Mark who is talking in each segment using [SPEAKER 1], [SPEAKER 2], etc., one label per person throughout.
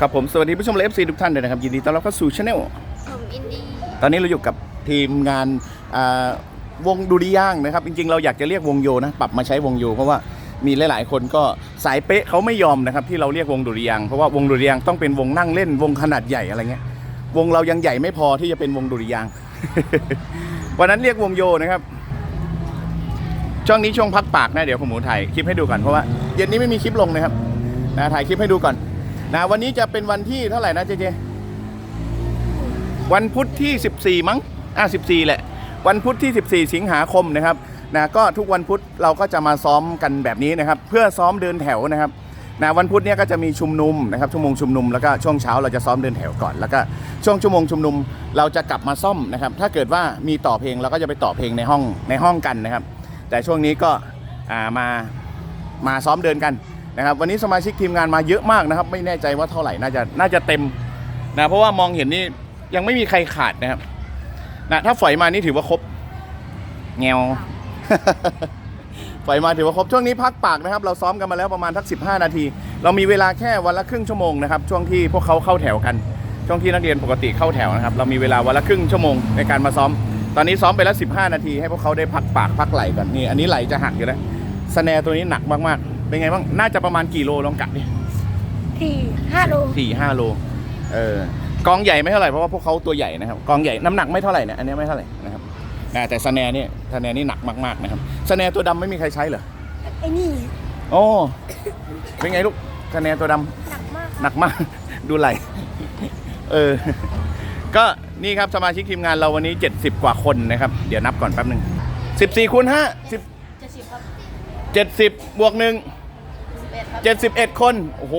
[SPEAKER 1] ครับผมสวัสดีผู้ชมและเอฟซีทุกท่านเลยนะครับยินดีต้อนรับเข้าสู่ช anel
[SPEAKER 2] ผมอินดี้
[SPEAKER 1] ตอนนี้เราอยู่กับทีมงานอ่าวงดูดีย่างนะครับ จริงๆ เราอยากจะเรียกวงโยนะปรับมาใช้วงโย เพราะว่ามีหลายๆ คนก็สายเป๊ะเขาไม่ยอมนะครับที่เราเรียกวงดุริยางค์เพราะว่าวงดุริยางค์ต้องเป็นวงนั่งเล่นวงขนาดใหญ่อะไรเงี้ยวงเรายังใหญ่ไม่พอที่จะเป็นวงดุริยางค์ วันนั้นเรียกวงโยนะครับ ช่วงนี้ช่วงพักปากนะเดี๋ยวผมหมูถ่ายคลิปให้ดูก่อนเพราะว่าเย็นนี้ไม่มีคลิปลงนะครับนะถ่ายคลิปให้ดูก่อน นะวันนี้จะเป็นวันที่เท่าไหร่นะเจเจ วันพุธที่ 14 มั้งอะ14 แหละ วันพุธที่ 14 สิงหาคมนะครับนะก็ทุกวันพุธเราก็จะมาซ้อมกันแบบนี้นะครับ เพื่อซ้อมเดินแถวนะครับนะวันพุธเนี้ยก็จะมีชุมนุมนะครับชั่วโมงชุมนุมแล้วก็ช่วงเช้าเราจะซ้อมเดินแถวก่อน แล้วก็ช่วงชั่วโมงชุมนุมเราจะกลับมาซ่อมนะครับถ้าเกิดว่ามีต่อเพลงเราก็จะไปต่อเพลงในห้องในห้องกันนะครับ แต่ช่วงนี้ก็อ่ามามาซ้อมเดินกัน นะครับวันนี้สมาชิกทีมงานมาเยอะมากนะครับ ไม่แน่ใจว่าเท่าไหร่น่าจะน่าจะเต็มนะเพราะว่ามองเห็นนี่ยังไม่มีใครขาดนะครับนะถ้าฝอยมานี่ถือว่าครบแงวฝอยมาถือว่าครบช่วงนี้พักปากนะครับ เราซ้อมกันมาแล้วประมาณทัก 15 นาที เรามีเวลาแค่วันละครึ่งชั่วโมงนะครับช่วงที่พวกเขาเข้าแถวกัน ช่วงที่นักเรียนปกติเข้าแถวนะครับ เรามีเวลาวันละครึ่งชั่วโมงในการมาซ้อม ตอนนี้ซ้อมไปแล้ว 15 นาที ให้พวกเขาได้พักปากพักไหลก่อนนี่อันนี้ไหลจะหักอยู่แล้วสแนร์ตัวนี้หนักมากๆ เป็นไงบ้าง น่าจะประมาณกี่โลลองกะดิ
[SPEAKER 2] ที่ห้าโล
[SPEAKER 1] สี่ห้าโล เออกองใหญ่ไม่เท่าไหร่เพราะว่าพวกเขาตัวใหญ่นะครับกองใหญ่น้ำหนักไม่เท่าไหร่เนี่ยอันนี้ไม่เท่าไหร่นะครับอ่าแต่สแนร์นี่สแนร์นี่หนักมากๆนะครับสแนร์ตัวดำไม่มีใครใช้เหรอ
[SPEAKER 2] ไอ้นี่
[SPEAKER 1] โอ้เป็นไงลูกสแนร์ตัวดำ
[SPEAKER 2] หนักมาก
[SPEAKER 1] หนักมาก ดูไหลเออ ก็นี่ครับสมาชิกทีมงานเราวันนี้ 70 กว่าคนนะครับ เดี๋ยวนับก่อนแป๊บหนึ่ง14คูณ5 10
[SPEAKER 2] จะสิบครับ
[SPEAKER 1] 70 บวกหนึ่ง
[SPEAKER 2] สิบเอ็ดครับ
[SPEAKER 1] 71 คน โอ้โห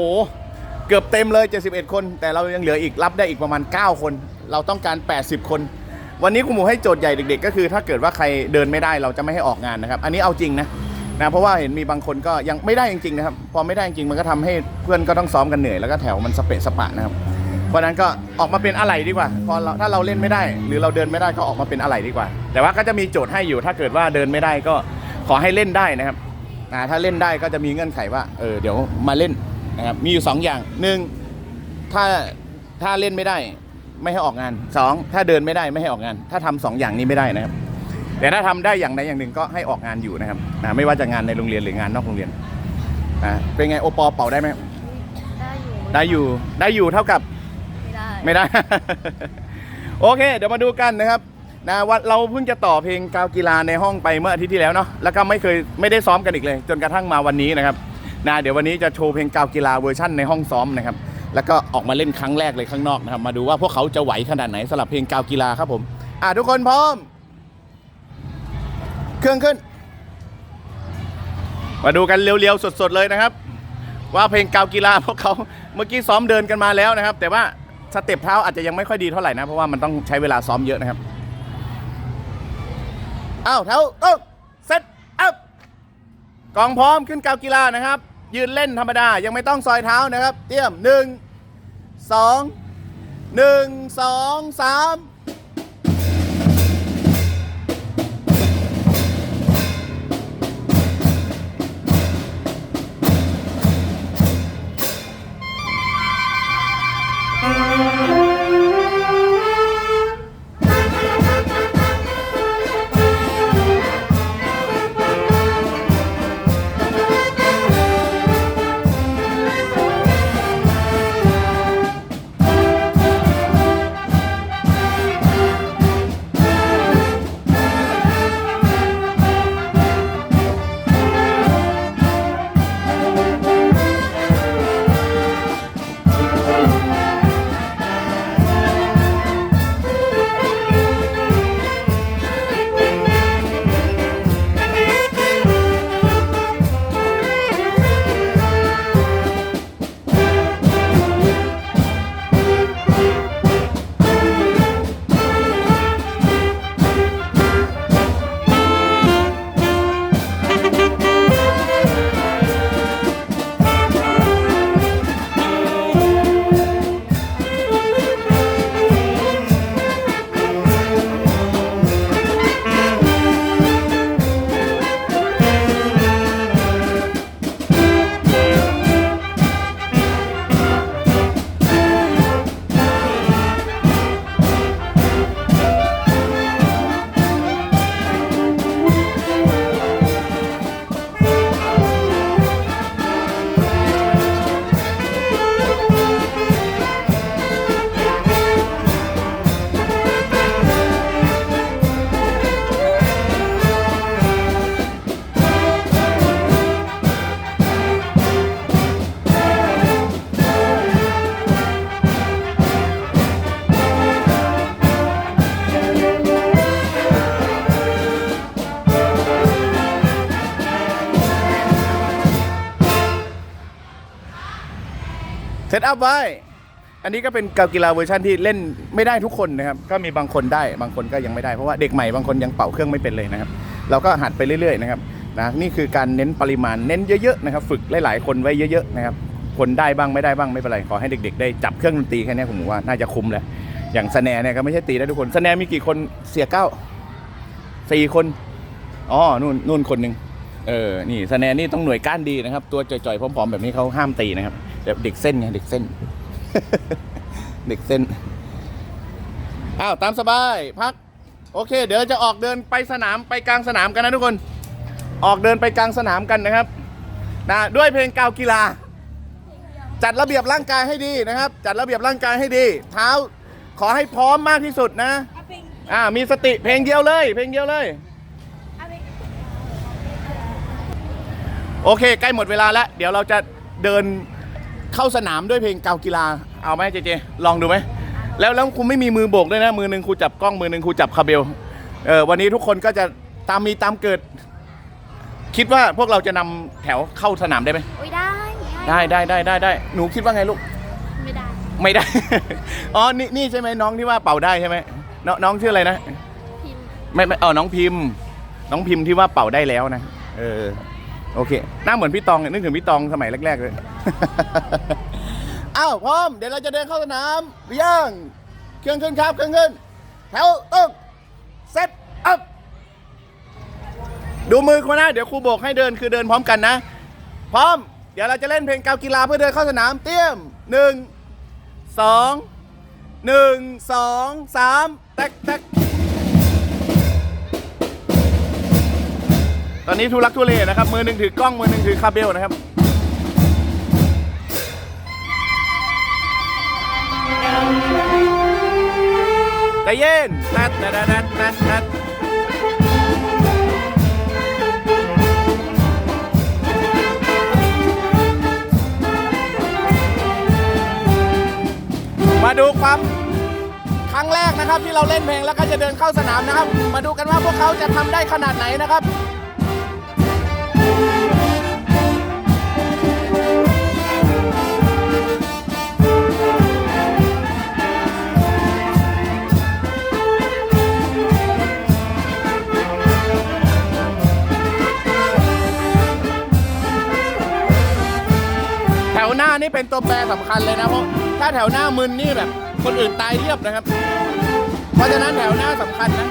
[SPEAKER 1] เกือบเต็มเลย 71 คน แต่เรายังเหลืออีกรับได้อีกประมาณ 9 คน เราต้องการ 80 คน วันนี้คุณหมูให้โจทย์ใหญ่เด็กๆ ก็คือ ถ้าเกิดว่าใครเดินไม่ได้เราจะไม่ให้ออกงานนะครับ อันนี้เอาจริงนะนะ เพราะว่าเห็นมีบางคนก็ยังไม่ได้จริงๆนะครับ พอไม่ได้จริงมันก็ทำให้เพื่อนก็ต้องซ้อมกันเหนื่อยแล้วก็แถวมันสเปะสปะนะครับ เพราะนั้นก็ออกมาเป็นอะไรดีกว่า พอเราถ้าเราเล่นไม่ได้ หรือเราเดินไม่ได้ก็ออกมาเป็นอะไรดีกว่า แต่ว่าก็จะมีโจทย์ให้อยู่ ถ้าเกิดว่าเดินไม่ได้ก็ขอให้เล่นได้นะครับ อ่าถ้าเล่นได้ก็จะมีเงื่อนไขว่าเออเดี๋ยวมาเล่นนะครับมีอยู่สองอย่างหนึ่งถ้าถ้าเล่นไม่ได้ไม่ให้ออกงานสองถ้าเดินไม่ได้ไม่ให้ออกงาน ถ้าทำสองอย่างนี้ไม่ได้นะครับ แต่ถ้าทำได้อย่างใดอย่างหนึ่งก็ให้ออกงานอยู่นะครับอ่าไม่ว่าจะงานในโรงเรียนหรืองานนอกโรงเรียนอ่าเป็นไงโอปอเป่าได้ไหม
[SPEAKER 2] ได้อยู่
[SPEAKER 1] ได้อยู่ได้อยู่เท่ากับ
[SPEAKER 2] ไม่ได้
[SPEAKER 1] ไม่ได้ โอเค เดี๋ยวมาดูกันนะครับ นะว่าเราเพิ่งจะต่อเพลงกาวกีฬาในห้องไปเมื่ออาทิตย์ที่แล้วเนาะแล้วก็ไม่เคยไม่ได้ซ้อมกันอีกเลย จนกระทั่งมาวันนี้นะครับนะเดี๋ยววันนี้จะโชว์เพลงกาวกีฬาเวอร์ชั่นในห้องซ้อมนะครับแล้วก็ออกมาเล่นครั้งแรกเลยข้างนอกนะครับมาดูว่าพวกเขาจะไหวขนาดไหนสำหรับเพลงกาวกีฬาครับผมอะทุกคนพร้อม เครื่องขึ้น มาดูกันเร็วๆสดๆเลยนะครับ ว่าเพลงกาวกีฬาพวกเขาเมื่อกี้ซ้อมเดินกันมาแล้วนะครับ แต่ว่าสเต็ปเท้าอาจจะยังไม่ค่อยดีเท่าไหร่นะเพราะว่ามันต้องใช้เวลาซ้อมเยอะนะครับ อ้าวเท้าต้องเซตอัพกองพร้อมขึ้นกาวกีฬานะครับ ยืนเล่นธรรมดายังไม่ต้องซอยเท้านะครับ เตรียมหนึ่งสองหนึ่งสองสาม อัพไว้ อันนี้ก็เป็นกากีฬาเวอร์ชันที่เล่นไม่ได้ทุกคนนะครับ ก็มีบางคนได้บางคนก็ยังไม่ได้เพราะว่าเด็กใหม่บางคนยังเป่าเครื่องไม่เป็นเลยนะครับ เราก็หัดไปเรื่อยๆนะครับนะนี่คือการเน้นปริมาณเน้นเยอะๆนะครับ ฝึกหลายๆคนไว้เยอะๆนะครับ คนได้บ้างไม่ได้บ้างไม่เป็นไรขอให้เด็ก ๆ ได้จับเครื่องดนตรีแค่นี้ผมว่าน่าจะคุ้มแล้วอย่างสแนร์เนี่ยก็ไม่ใช่ตีได้ทุกคนสแนร์มีกี่คนเสียเก้าสี่คนอ๋อนู่นนู่นคนหนึ่งเออนี่สแนร์นี่ต้องหน่วยก้านดีนะครับ ตัวจ่อยๆพร้อมๆแบบนี้เขาห้ามตีนะครับ แบบเด็กเส้นไงเด็กเส้น เด็กเส้น อ้าวตามสบายพัก โอเค เดี๋ยวจะออกเดินไปสนามไปกลางสนามกันนะทุกคน ออกเดินไปกลางสนามกันนะครับนะด้วยเพลงกาวกีฬา จัดระเบียบร่างกายให้ดีนะครับ จัดระเบียบร่างกายให้ดี เท้าขอให้พร้อมมากที่สุดนะ
[SPEAKER 2] เอาเพลง
[SPEAKER 1] อ่ามีสติเพลงเดียวเลย เพลงเดียวเลย
[SPEAKER 2] เอาเพลง
[SPEAKER 1] โอเค ใกล้หมดเวลาแล้ว เดี๋ยวเราจะเดิน เข้าสนามด้วยเพลงกาวกีฬาเอาไหมเจเจลองดูไหมแล้วแล้วครูไม่มีมือโบกด้วยนะ มือหนึ่งครูจับกล้องมือหนึ่งครูจับคาเบลเออวันนี้ทุกคนก็จะตามมีตามเกิด คิดว่าพวกเราจะนำแถวเข้าสนามได้ไหม
[SPEAKER 2] โอ้ยได้
[SPEAKER 1] ได้ได้ได้ได้ได้หนูคิดว่าไงลูก
[SPEAKER 2] ไม่ได้
[SPEAKER 1] ไม่ได้ อ๋อ นี่นี่ใช่ไหมน้องที่ว่าเป่าได้ใช่ไหมน้องน้องชื่ออะไรนะ
[SPEAKER 2] พิมพ์
[SPEAKER 1] ไม่ไม่เออน้องพิมพ์ น้องพิมพ์ที่ว่าเป่าได้แล้วนะ เออ โอเค หน้าเหมือนพี่ตองเนี่ยนึกถึงพี่ตองสมัยแรก ๆ เลย อ้าวพร้อม เดี๋ยวเราจะเดินเข้าสนามหรือยังเครื่องขึ้นครับเครื่องขึ้น แถวตึ้งเซตอัพดูมือคนหนะเดี๋ยวครูโบกให้เดินคือเดินพร้อมกันนะ พร้อม เดี๋ยวเราจะเล่นเพลงกาวกีฬาเพื่อเดินเข้าสนามเตรียมหนึ่งสองหนึ่งสองสามแตกแตก ตอนนี้ทุลักทุเลนะครับ มือหนึ่งถือกล้องมือหนึ่งถือคาเบลนะครับใจเย็นนัดนัดนัดนัดนัดมาดูความครั้งแรกนะครับที่เราเล่นเพลงแล้วก็จะเดินเข้าสนามนะครับ มาดูกันว่าพวกเขาจะทำได้ขนาดไหนนะครับ เป็นตัวแปรสำคัญเลยนะเพราะถ้าแถวหน้ามึนนี่แบบคนอื่นตายเรียบนะครับ เพราะฉะนั้นแถวหน้าสำคัญนะ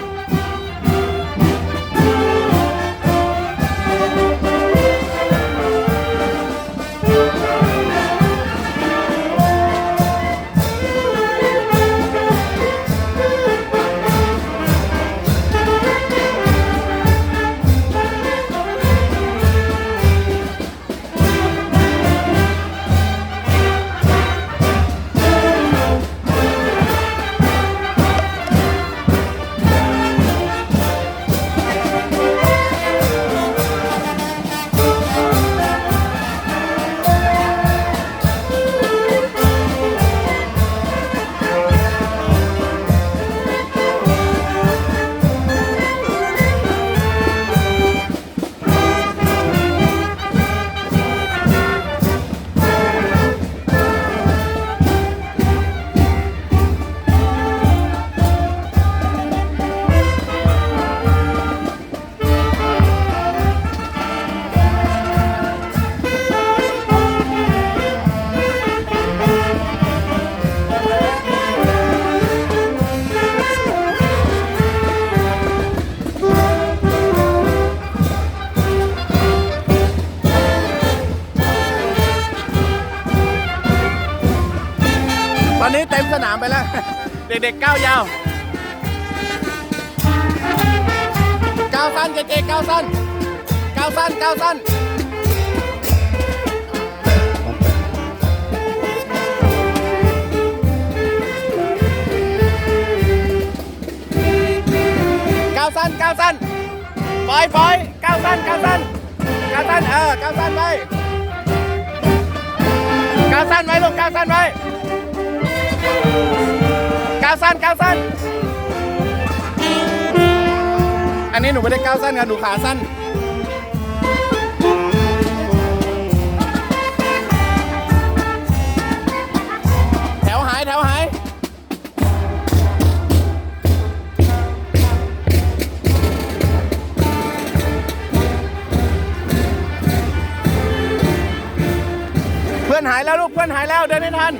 [SPEAKER 1] เด็กๆก้าวยาวก้าวสั้นเจ๊ๆก้าวสั้นก้าวสั้นก้าวสั้นก้าวสั้นก้าวสั้นปล่อยปล่อยก้าวสั้นก้าวสั้นก้าวสั้นเออก้าวสั้นไว้ก้าวสั้นไว้ลูกก้าวสั้นไว้ ก้าวสั้นก้าวสั้น อันนี้หนูไม่ได้ก้าวสั้นค่ะหนูขาสั้น แถวหายแถวหายเพื่อนหายแล้วลูกเพื่อนหายแล้วเดินให้ทัน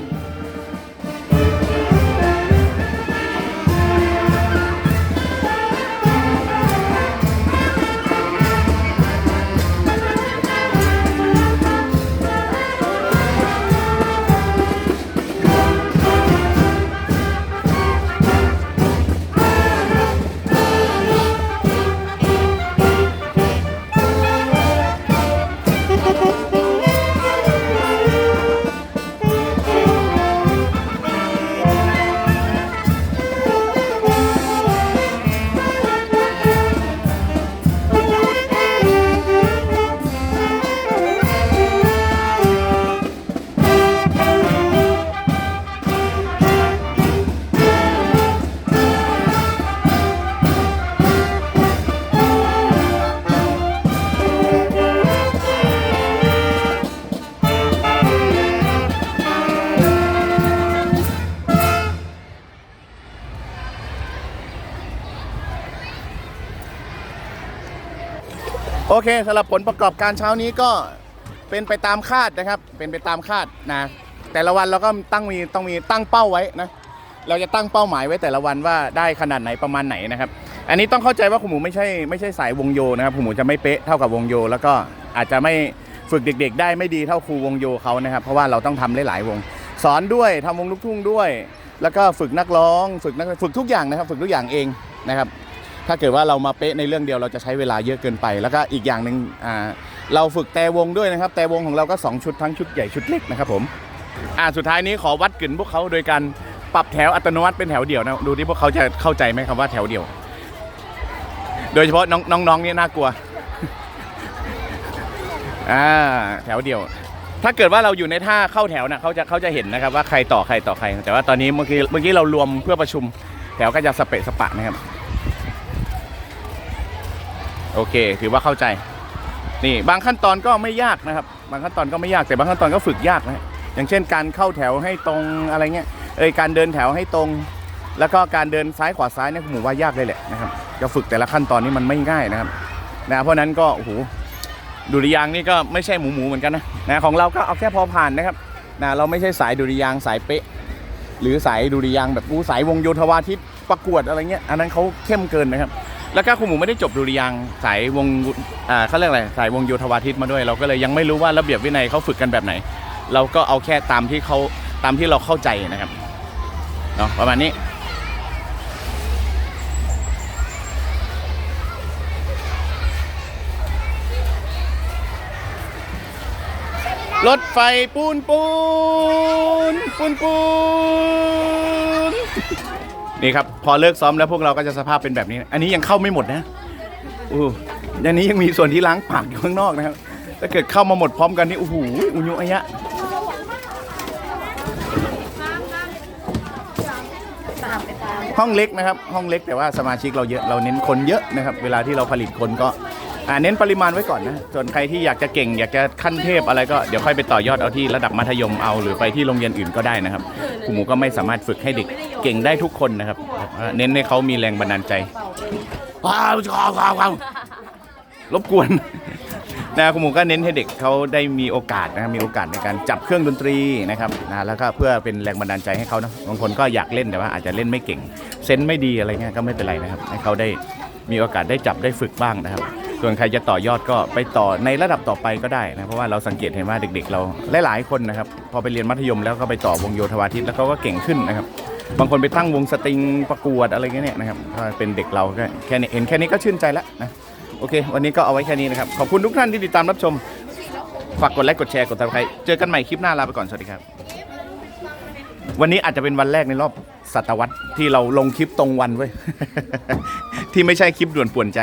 [SPEAKER 1] โอเคสำหรับผลประกอบการเช้านี้ก็เป็นไปตามคาดนะครับ เป็นไปตามคาดนะแต่ละวันเราก็ตั้งมีต้องมีตั้งเป้าไว้นะเราจะตั้งเป้าหมายไว้แต่ละวันว่าได้ขนาดไหนประมาณไหนนะครับ อันนี้ต้องเข้าใจว่าคุณหมูไม่ใช่ไม่ใช่สายวงโยนะครับคุณหมูจะไม่เป๊ะเท่ากับวงโย แล้วก็อาจจะไม่ฝึกเด็ก ๆ ได้ไม่ดีเท่าครูวงโยเขานะครับ เพราะว่าเราต้องทำหลายๆวง สอนด้วยทำวงลูกทุ่งด้วย แล้วก็ฝึกนักร้อง ฝึกนักฝึกทุกอย่างนะครับ ฝึกทุกอย่างเองนะครับ ถ้าเกิดว่าเรามาเป๊ะในเรื่องเดียวเราจะใช้เวลาเยอะเกินไป แล้วก็อีกอย่างหนึ่งเราฝึกแต่วงด้วยนะครับ แต่วงของเราก็ 2 ชุดทั้งชุดใหญ่ชุดเล็กนะครับผมอ่าสุดท้ายนี้ขอวัดกึ่นพวกเขาโดยการปรับแถวอัตโนมัติเป็นแถวเดี่ยวนะดูที่พวกเขาจะเข้าใจไหมคำว่าแถวเดี่ยว โดยเฉพาะน้องน้องๆนี่น่ากลัวอ่าแถวเดี่ยว ถ้าเกิดว่าเราอยู่ในท่าเข้าแถวนะเขาจะเขาจะเห็นนะครับว่าใครต่อใครต่อใคร แต่ว่าตอนนี้เมื่อกี้เมื่อกี้เรารวมเพื่อประชุมแถวก็จะสเปะสปะนะครับ โอเค ถือว่าเข้าใจ นี่บางขั้นตอนก็ไม่ยากนะครับ บางขั้นตอนก็ไม่ยากแต่บางขั้นตอนก็ฝึกยากนะอย่างเช่น การเข้าแถวให้ตรงอะไรเงี้ยเอ้ยการเดินแถวให้ตรง แล้วก็การเดินซ้ายขวาซ้ายเนี่ยผมว่ายากเลยแหละนะครับจะฝึกแต่ละขั้นตอนนี้มันไม่ง่ายนะครับนะเพราะนั้นก็โอ้โหดุริยางนี่ก็ไม่ใช่หมูหมูเหมือนกันนะนะของเราก็เอาแค่พอผ่านนะครับนะเราไม่ใช่สายดุริยางสายเป๊ะ หรือสายดุริยางแบบอู้สายวงโยธวาทิตประกวดอะไรเงี้ยอันนั้นเขาเข้มเกินนะครับ แล้วก็คุณหมูไม่ได้จบดุริยางสายวงอ่าเขาเรียกอะไรสายวงโยธวาทิตมาด้วยเราก็เลยยังไม่รู้ว่าระเบียบวินัยเขาฝึกกันแบบไหน เราก็เอาแค่ตามที่เขาตามที่เราเข้าใจนะครับเนาะประมาณนี้รถไฟปูนปูนปูนปูน นี่ครับพอเลิกซ้อมแล้วพวกเราก็จะสภาพเป็นแบบนี้ อันนี้ยังเข้าไม่หมดนะอู้อันนี้ยังมีส่วนที่ล้างปากอยู่ข้างนอกนะครับ ถ้าเกิดเข้ามาหมดพร้อมกันนี่โอ้โหอุยุอายะห้องเล็กนะครับ ห้องเล็กแต่ว่าสมาชิกเราเยอะเราเน้นคนเยอะนะครับ เวลาที่เราผลิตคนก็ อ่าเน้นปริมาณไว้ก่อนนะ ส่วนใครที่อยากจะเก่ง อยากจะขั้นเทพอะไรก็เดี๋ยวค่อยไปต่อยอดเอาที่ระดับมัธยมเอา หรือไปที่โรงเรียนอื่นก็ได้นะครับครูหมูก็ไม่สามารถฝึกให้เด็กเก่งได้ทุกคนนะครับ เน้นให้เขามีแรงบันดาลใจว้าวว้าวว้าวรบกวนนะคุณหมูก็เน้นให้เด็กเขาได้มีโอกาสนะมีโอกาสในการจับเครื่องดนตรีนะครับนะแล้วก็เพื่อเป็นแรงบันดาลใจให้เขาเนะบางคนก็อยากเล่นแต่ว่าอาจจะเล่นไม่เก่งเซนไม่ดีอะไรเงี้ยก็ไม่เป็นไรนะครับให้เขาได้ มีโอกาสได้จับได้ฝึกบ้างนะครับ ส่วนใครจะต่อยอดก็ไปต่อในระดับต่อไปก็ได้นะเพราะว่าเราสังเกตเห็นว่าเด็กๆ เราหลายๆคนนะครับพอไปเรียนมัธยมแล้วก็ไปต่อวงโยธวาทิตแล้วเขาก็เก่งขึ้นนะครับบางคนไปตั้งวงสตริงประกวดอะไรเงี้ยเนี่ยนะครับถ้าเป็นเด็กเราก็แค่นี้เห็นแค่นี้ก็ชื่นใจแล้วนะโอเค วันนี้ก็เอาไว้แค่นี้นะครับ ขอบคุณทุกท่านที่ติดตามรับชม ฝากกดไลค์กดแชร์กดติดตามใครเจอกันใหม่คลิปหน้าลาไปก่อน สวัสดีครับ วันนี้อาจจะเป็นวันแรกในรอบศตวรรษที่เราลงคลิปตรงวันเว้ย ที่ไม่ใช่คลิปด่วนป่วนใจ